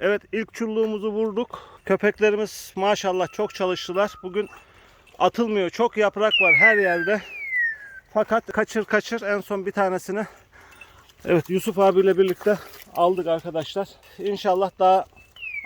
Evet ilk çulluğumuzu vurduk. Köpeklerimiz maşallah çok çalıştılar. Bugün atılmıyor. Çok yaprak var her yerde. Fakat kaçır kaçır en son bir tanesini Evet Yusuf abiyle birlikte aldık arkadaşlar. İnşallah daha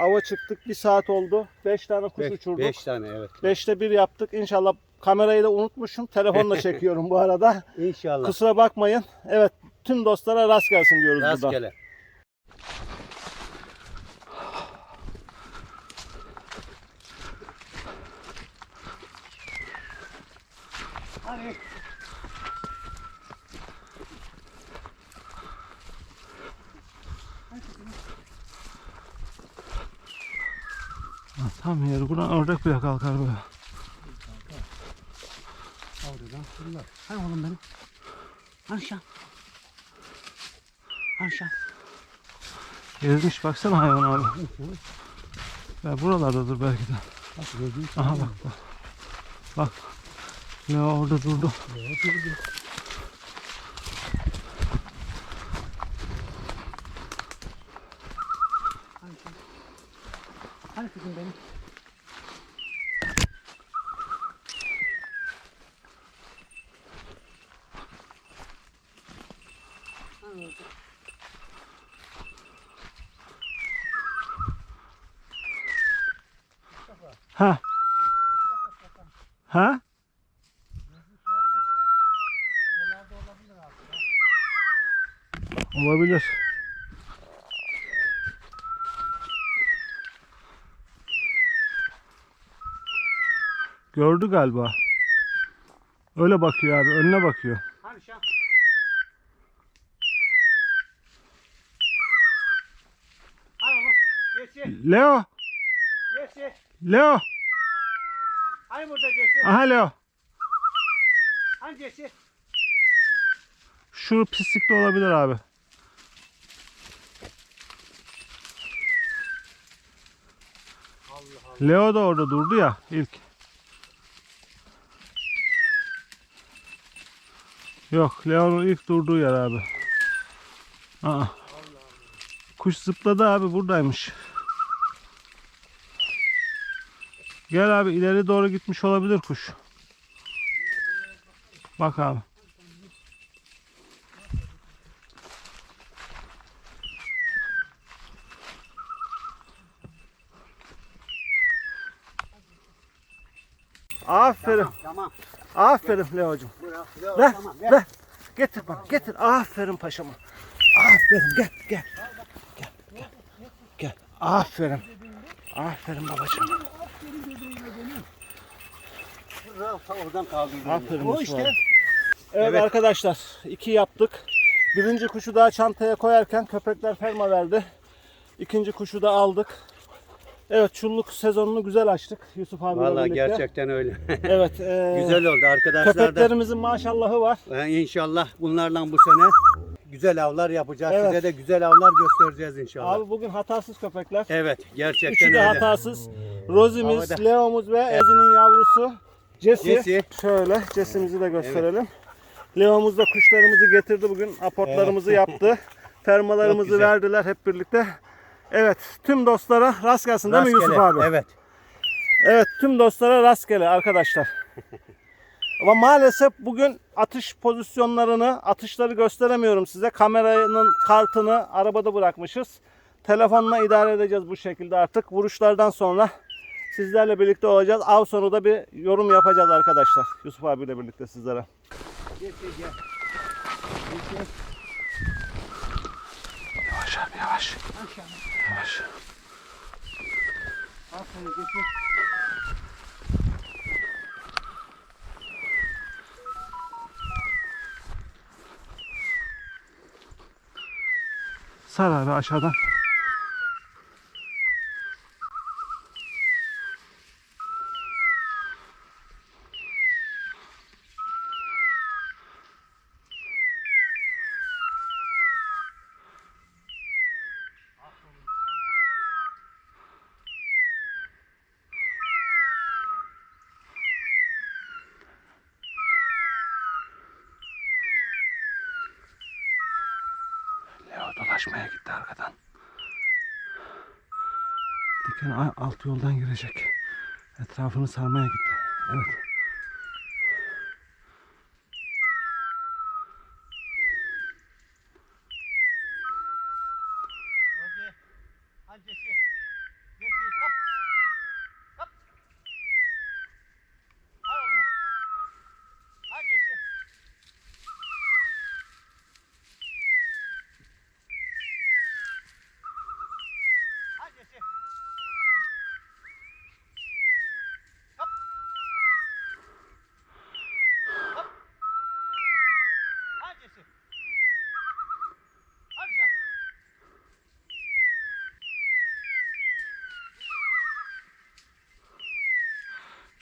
ava çıktık. Bir saat oldu. 5 tane kuş Beş, uçurduk. beş tane evet. 5'te bir yaptık. İnşallah kamerayı da unutmuşum. Telefonla çekiyorum bu arada. İnşallah. Kusura bakmayın. Evet tüm dostlara rast gelsin diyoruz buradan. Rastgele. Ha, Tam yeri buradan ördek bile kalkar böyle. Oradan fırlar. Hay oğlum benim. Aşağı. Aşağı. Gezmiş baksana hayvan abi. Ya buralardadır belki de. Bak. Aha bak bak. Bak. Ya orada durdu. Aşağı. Hani kızım benim? Hani orada? Ha. Ha? Olabilir. Gördü galiba. Öyle bakıyor abi, önüne bakıyor. Leo. Leo. Hani? Aha Leo. Hani? Şu pislikte olabilir abi. Leo da orada durdu ya ilk. Yok Leo'nun ilk durduğu yer abi. Aa. Kuş zıpladı abi buradaymış. Gel abi ileri doğru gitmiş olabilir kuş. Bak abi. Aferin. Tamam. Aferin Leo'cum. Ver, tamam. ver. Getir bana, getir. Aferin paşama. Aferin, gel, gel. Gel, gel. Gel. Aferin. Aferin babacığım. Oradan kaldırdım. Aferin O işte. Evet, Evet. arkadaşlar, iki yaptık. Birinci kuşu daha çantaya koyarken köpekler ferma verdi. İkinci kuşu da aldık. Evet, çulluk sezonunu güzel açtık Yusuf abi. Vallahi gerçekten öyle. Evet. e, güzel oldu arkadaşlar da. Köpeklerimizin maşallahı var. Ee, İnşallah bunlarla bu sene güzel avlar yapacağız. Evet. Size de güzel avlar göstereceğiz inşallah. Abi bugün hatasız köpekler. Evet gerçekten Üçü de öyle. hatasız. Rozimiz, Havada. Leo'muz ve Ezi'nin yavrusu Jesse. Jesse. Şöyle Jesse'mizi de gösterelim. Leo'muz da kuşlarımızı getirdi bugün. Aportlarımızı yaptı. Fermalarımızı verdiler hep birlikte. Evet, tüm dostlara rast gelsin değil mi Yusuf abi? Evet. Evet, tüm dostlara rastgele arkadaşlar. Ama maalesef bugün atış pozisyonlarını, atışları gösteremiyorum size. Kameranın kartını arabada bırakmışız. Telefonla idare edeceğiz bu şekilde artık. Vuruşlardan sonra sizlerle birlikte olacağız. Av sonu da bir yorum yapacağız arkadaşlar. Yusuf abiyle birlikte sizlere. Yavaş abi yavaş. Yavaş. Aferin geçi. Sar abi aşağıdan. Dolaşmaya gitti arkadan. Diken alt yoldan girecek. Etrafını sarmaya gitti. Evet.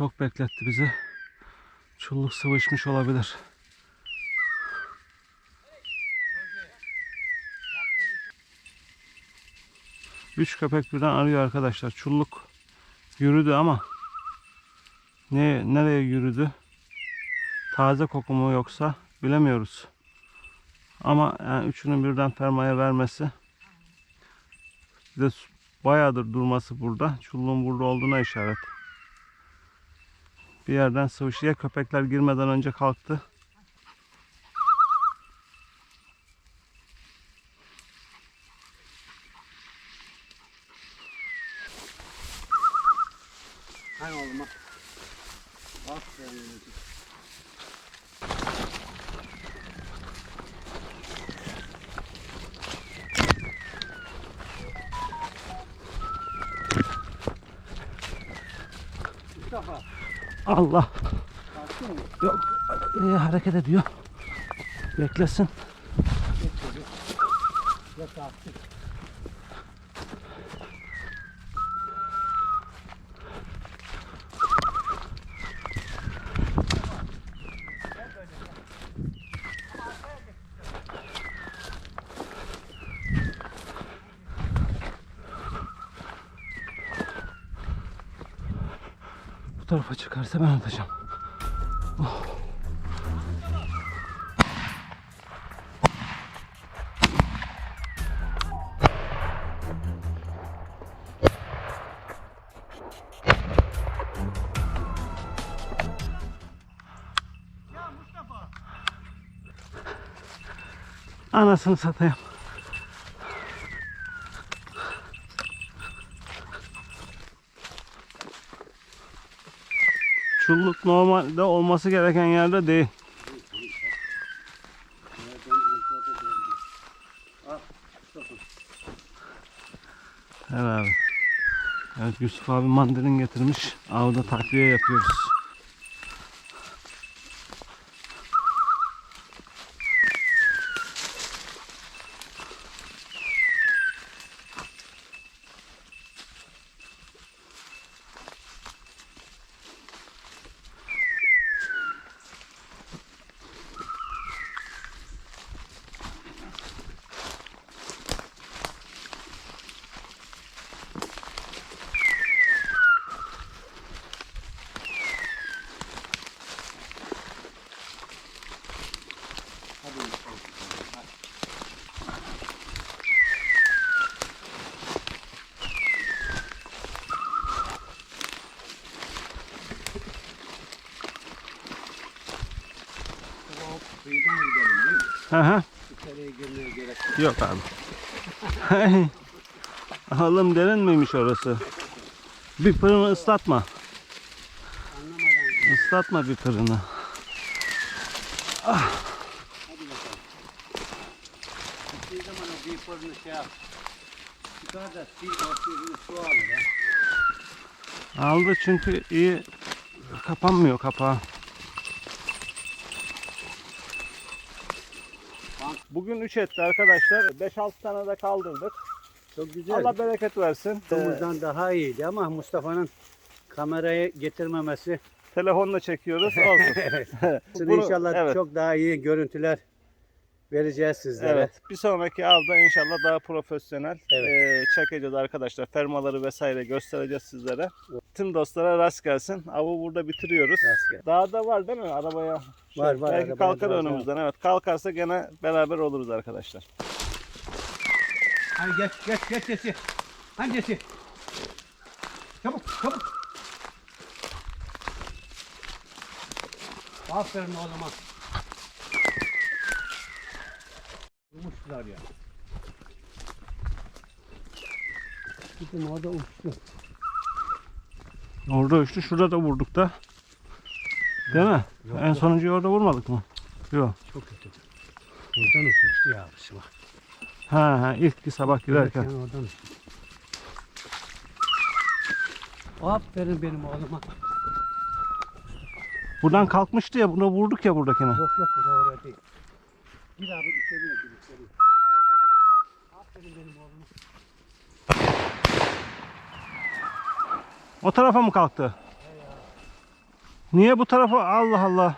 Çok bekletti bizi. Çulluk sıvışmış olabilir. Üç köpek birden arıyor arkadaşlar. Çulluk yürüdü ama ne nereye yürüdü? Taze koku mu yoksa bilemiyoruz. Ama yani üçünün birden fermaya vermesi bir de bayağıdır durması burada. Çulluğun burada olduğuna işaret. Bir yerden sıvışıya köpekler girmeden önce kalktı. Hani oğlum. Aferin. Mustafa. Allah. Yok. e, hareket ediyor. Beklesin. Yok kalktım. Bu tarafa çıkarsa ben atacağım. Mustafa. Anasını satayım. Çulluk normalde olması gereken yerde değil. Evet abi. Evet Yusuf abi mandalin getirmiş. Avda takviye yapıyoruz. Gerek yok. Abi. Oğlum derin miymiş orası? Bir pırını ıslatma. Anlamadan Islatma bir pırını. hadi bakalım. Gittiği zaman o bir fırını şey yap. Çıkar da sil ortasını su alır ha. Aldı çünkü iyi kapanmıyor kapağı. Bugün 3 etti arkadaşlar. 5-6 tane de kaldırdık. Çok güzel. Allah bereket versin. Ee, Domuzdan daha iyiydi ama Mustafa'nın kamerayı getirmemesi. telefonla çekiyoruz. Olsun. Bunu- inşallah evet. çok daha iyi görüntüler vereceğiz sizlere. Evet. Bir sonraki avda inşallah daha profesyonel Evet. eee, çekeceğiz arkadaşlar. Fermaları vesaire göstereceğiz sizlere. Tüm dostlara rast gelsin. Avı burada bitiriyoruz. Rastgele. Dağda var değil mi arabaya? Şey, Var, var, Belki arabaya kalkar dağda. önümüzden. Evet. Kalkarsa gene beraber oluruz arkadaşlar. Hadi geç geç geç sesi. Hangisi? Çabuk. Aferin oğluma. Vurmuşlar ya. Gidin orada uçtu. Orada uçtu. Şurada da vurduk da. Değil mi? Yok, en yok. sonuncuyu orada vurmadık mı? Yok. Çok kötü. Buradan uçmuştu ya abisi bak. Ha ha ilk sabah girerken. Evet, yani oradan. Aferin benim oğluma. Buradan kalkmıştı ya. Buna vurduk ya buradakine. Yok yok bu da oraya değil. Gir abi içeriye gir içeriye. Aferin benim oğluma. O tarafa mı kalktı? Niye bu tarafa? Allah Allah.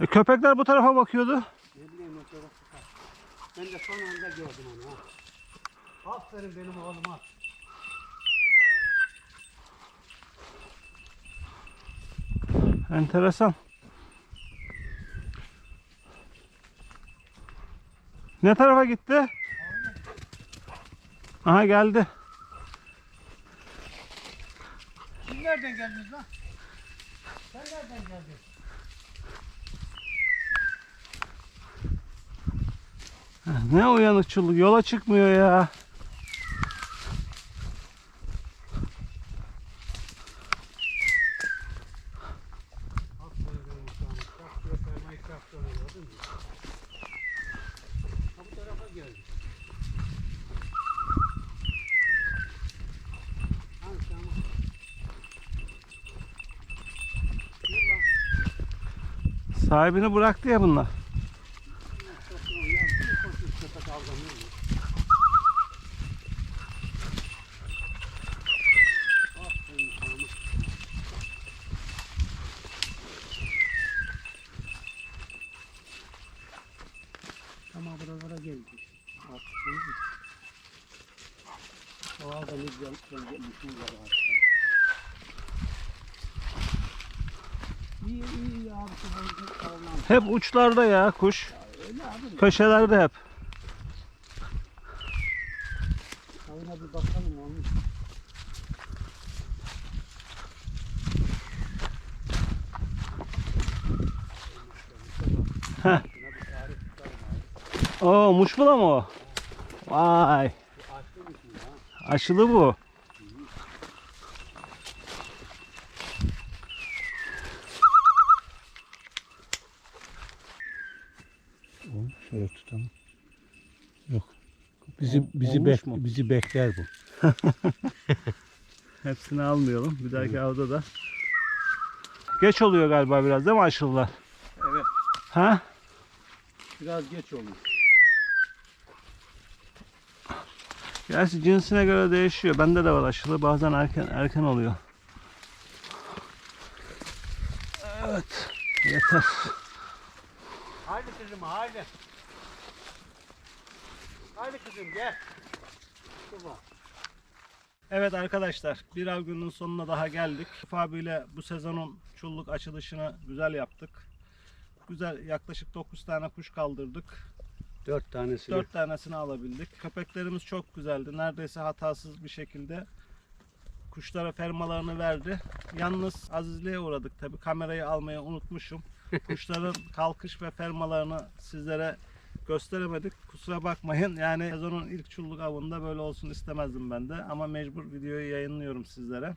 E, köpekler bu tarafa bakıyordu. Ne bileyim o tarafı kalk. Ben de son anda gördüm onu ha. Aferin benim oğluma. Enteresan. Ne tarafa gitti? Aha geldi. Siz nereden geldiniz lan? Sen nereden geldin? Ne uyanıkçılık yola çıkmıyor ya. Aferin benim uşağıma. Bak diyor fermayı kaptı onu gördün mü? Ha bu tarafa geldi. Ha uşağıma. Yürü lan. Sahibini bıraktı ya bunlar. Çok yoğun ya. Bir koşuyor köpek avlanıyor mu? Aferin uşağıma. Ama buralara gelmiş. Artık değil mi? O ağda ne güzel gelmiş var artık. Hep uçlarda ya kuş. Köşelerde hep. Avına bir bakalım olmuş. Heh. Oo muşmula mı o? Vay. Aşılı bu. Şöyle tutalım. Yok. Bizi Ol- bizi bek mu? bizi bekler bu. Hepsini almayalım. Bir dahaki avda da. Geç oluyor galiba biraz değil mi aşılılar? Evet. Ha? Biraz geç oluyor. Gerçi cinsine göre değişiyor. Bende de var aşılı. Bazen erken erken oluyor. Evet. Yeter. Haydi kızım haydi. Haydi kızım gel. Evet arkadaşlar bir av gününün sonuna daha geldik. Rıf abiyle bu sezonun çulluk açılışını güzel yaptık. Güzel yaklaşık 9 tane kuş kaldırdık. Dört tanesini. 4 tanesini alabildik. Köpeklerimiz çok güzeldi. Neredeyse hatasız bir şekilde kuşlara fermalarını verdi. Yalnız azizliğe uğradık tabi. Kamerayı almayı unutmuşum. Kuşların kalkış ve fermalarını sizlere gösteremedik. Kusura bakmayın. Yani sezonun ilk çulluk avında böyle olsun istemezdim ben de. Ama mecbur videoyu yayınlıyorum sizlere.